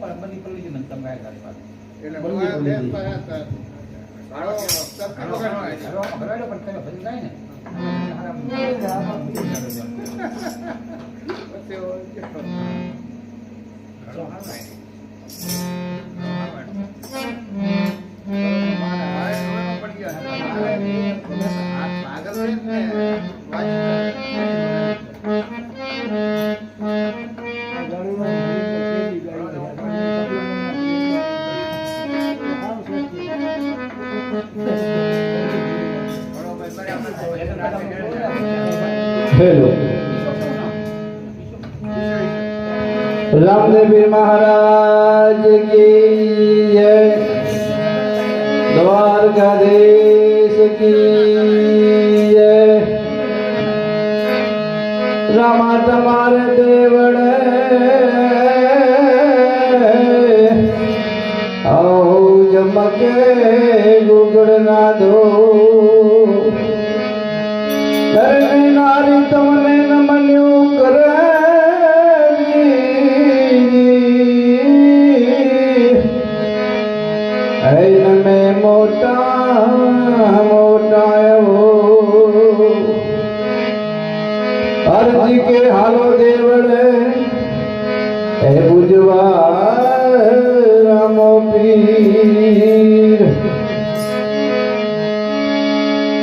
પણ બધી પડી મને તમે ગાડી પાસે. એટલે બંને હું ફેલો रामदेव महाराज की द्वारकाधीश की रामा तुम्हारे देवण औ जमके गुगड़ ना ગુગળ ના દો ધરણી નારી તમને નમન્યું કરે હૈ મે મોટા મોટા એવો અરજી કે હાલો દેવડે હે બુજવા રામો પીર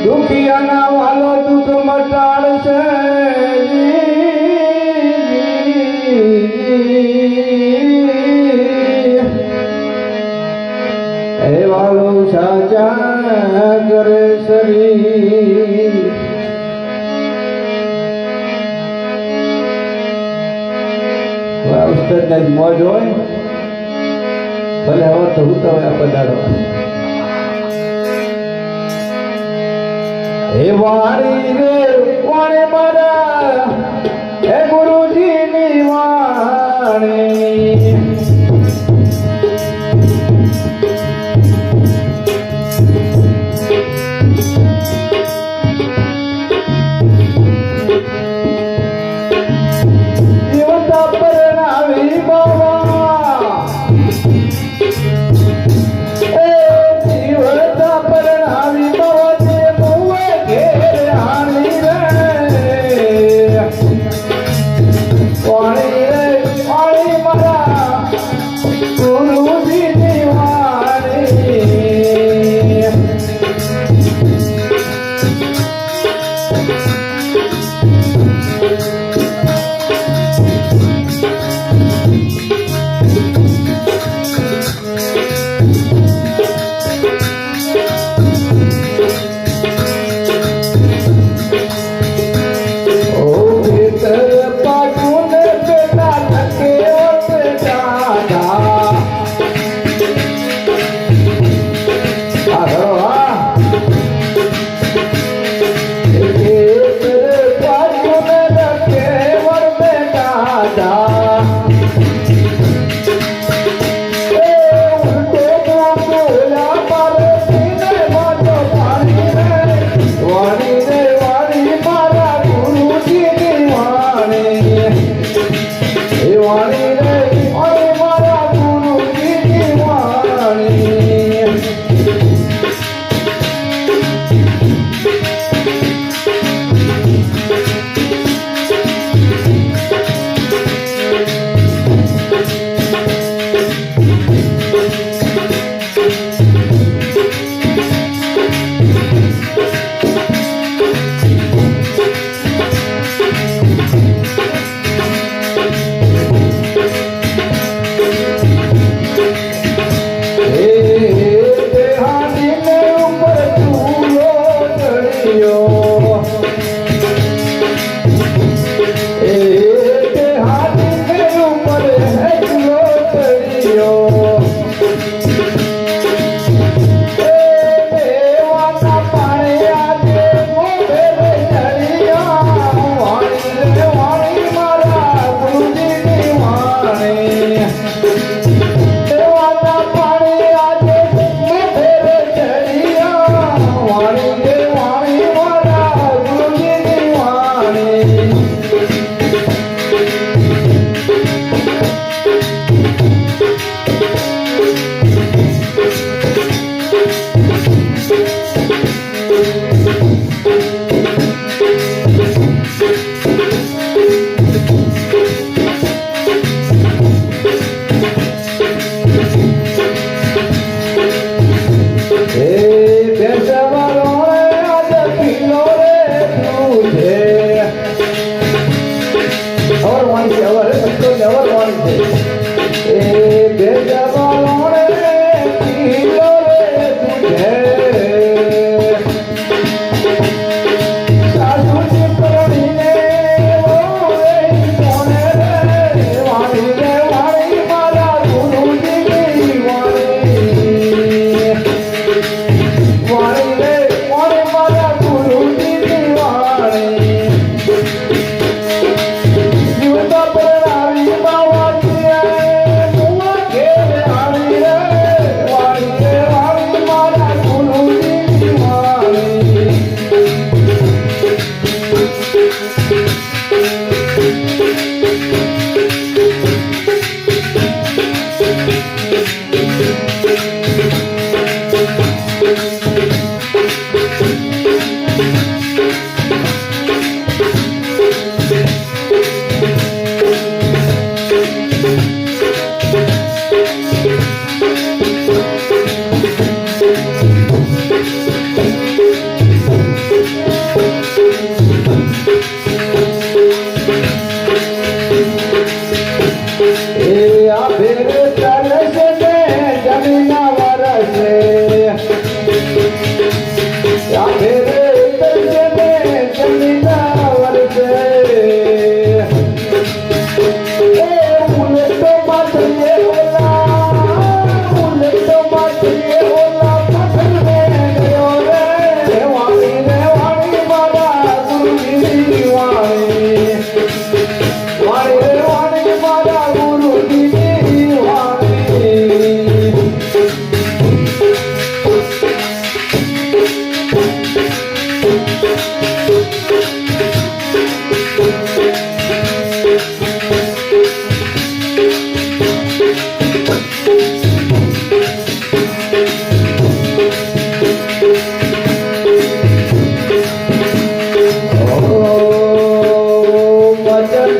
દુખિયાના વાલો દુઃખ મટાડશે સાચા કરે શરીર. ઉસ્તાદને જ મોજ હોય. ભલે હવે તો હું તો હવે પધારવા. હે વાણી રે વાણી મારા? હે ગુરુજીની વાણી.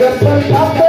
Yes, I'm not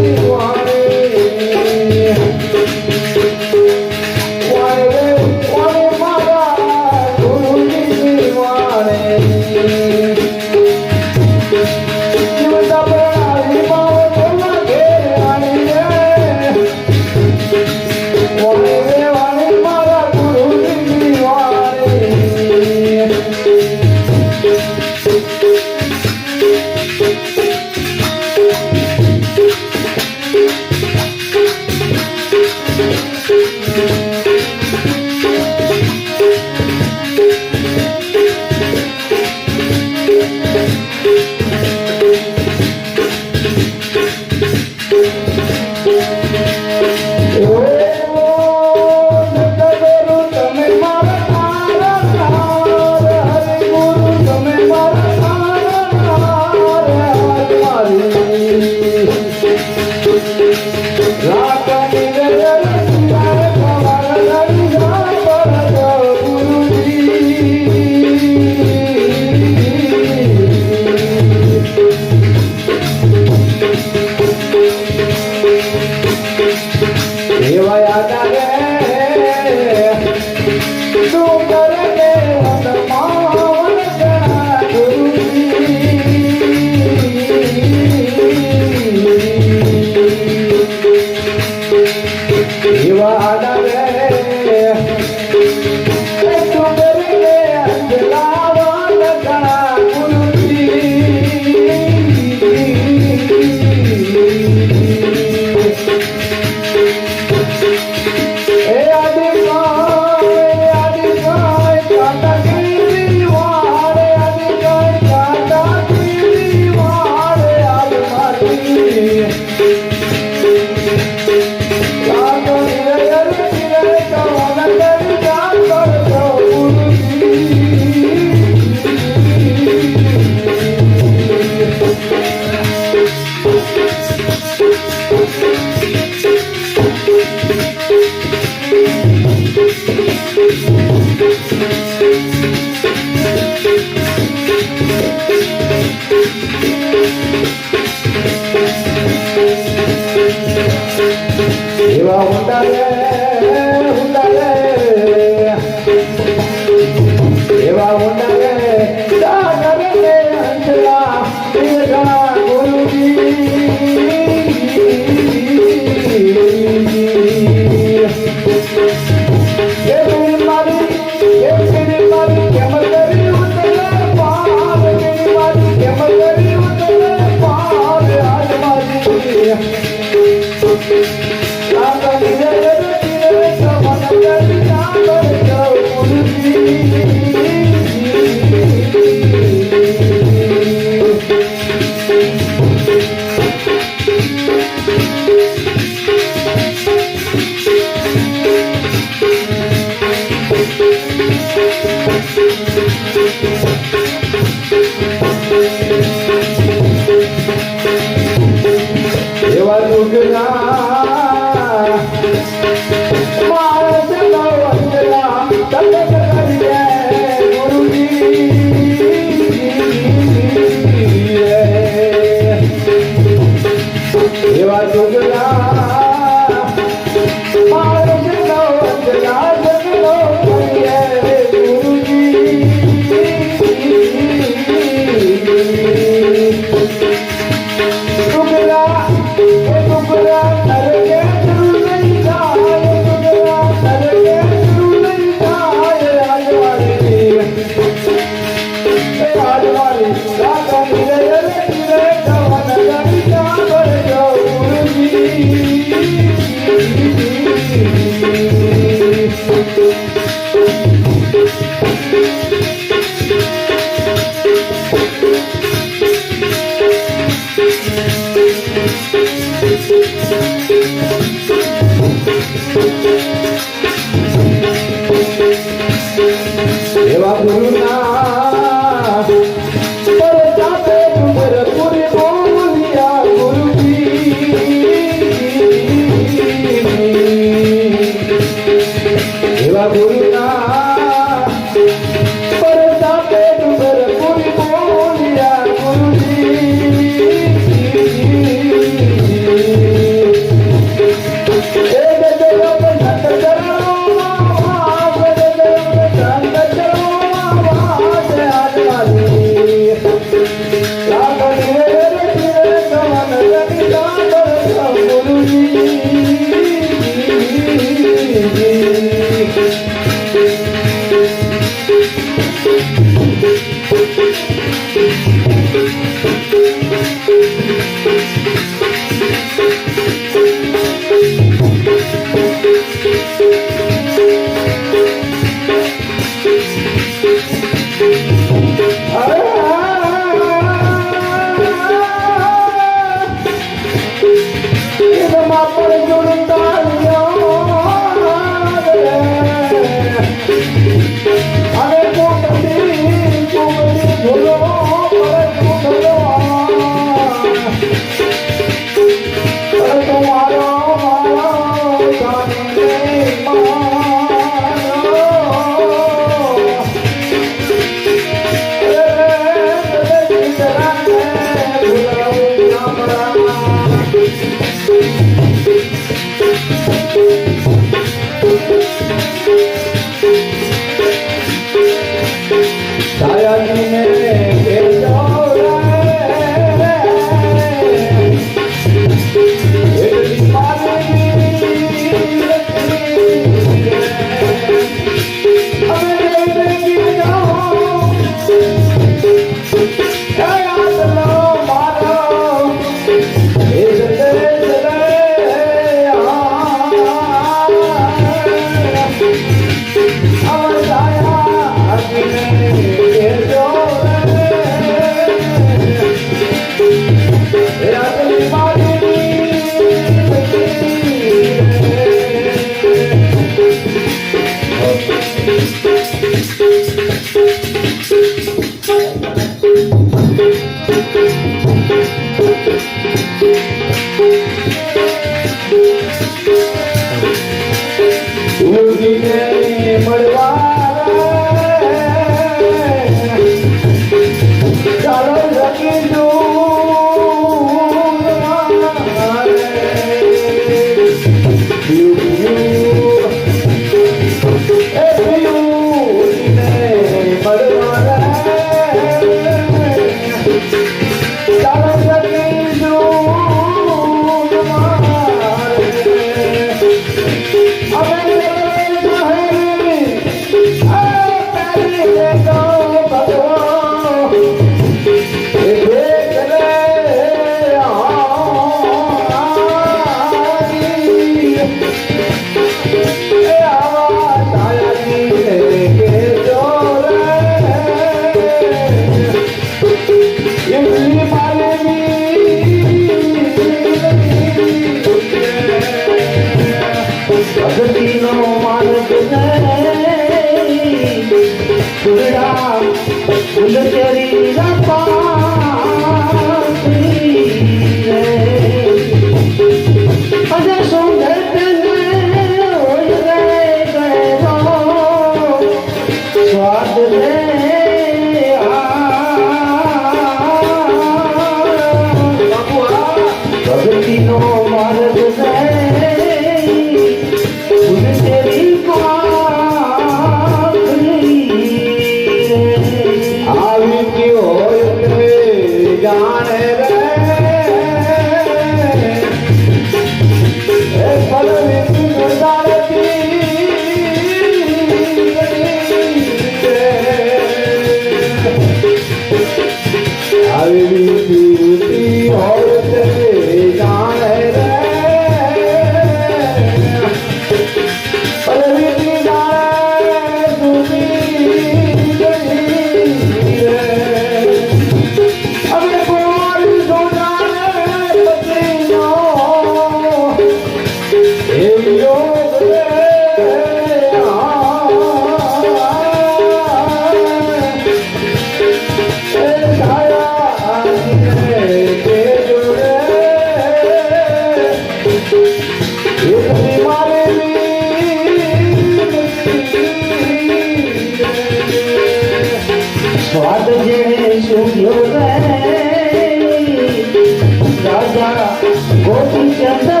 我只想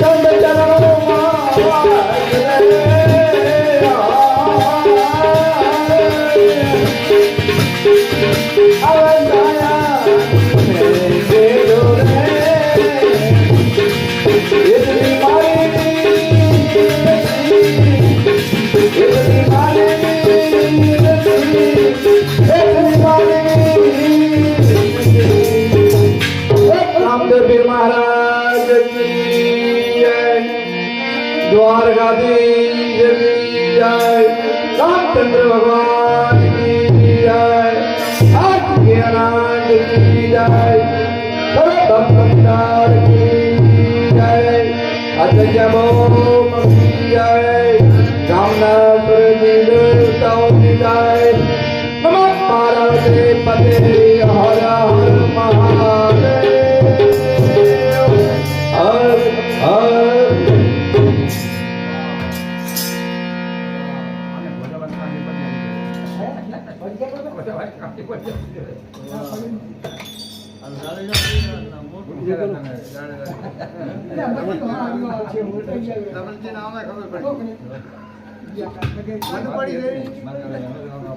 Chanda Chanda જય. ભગવાન કી જય. આચાર્ય બહુ જય. રામનાથ તમને નામ ખબર પડી. પડી ગઈ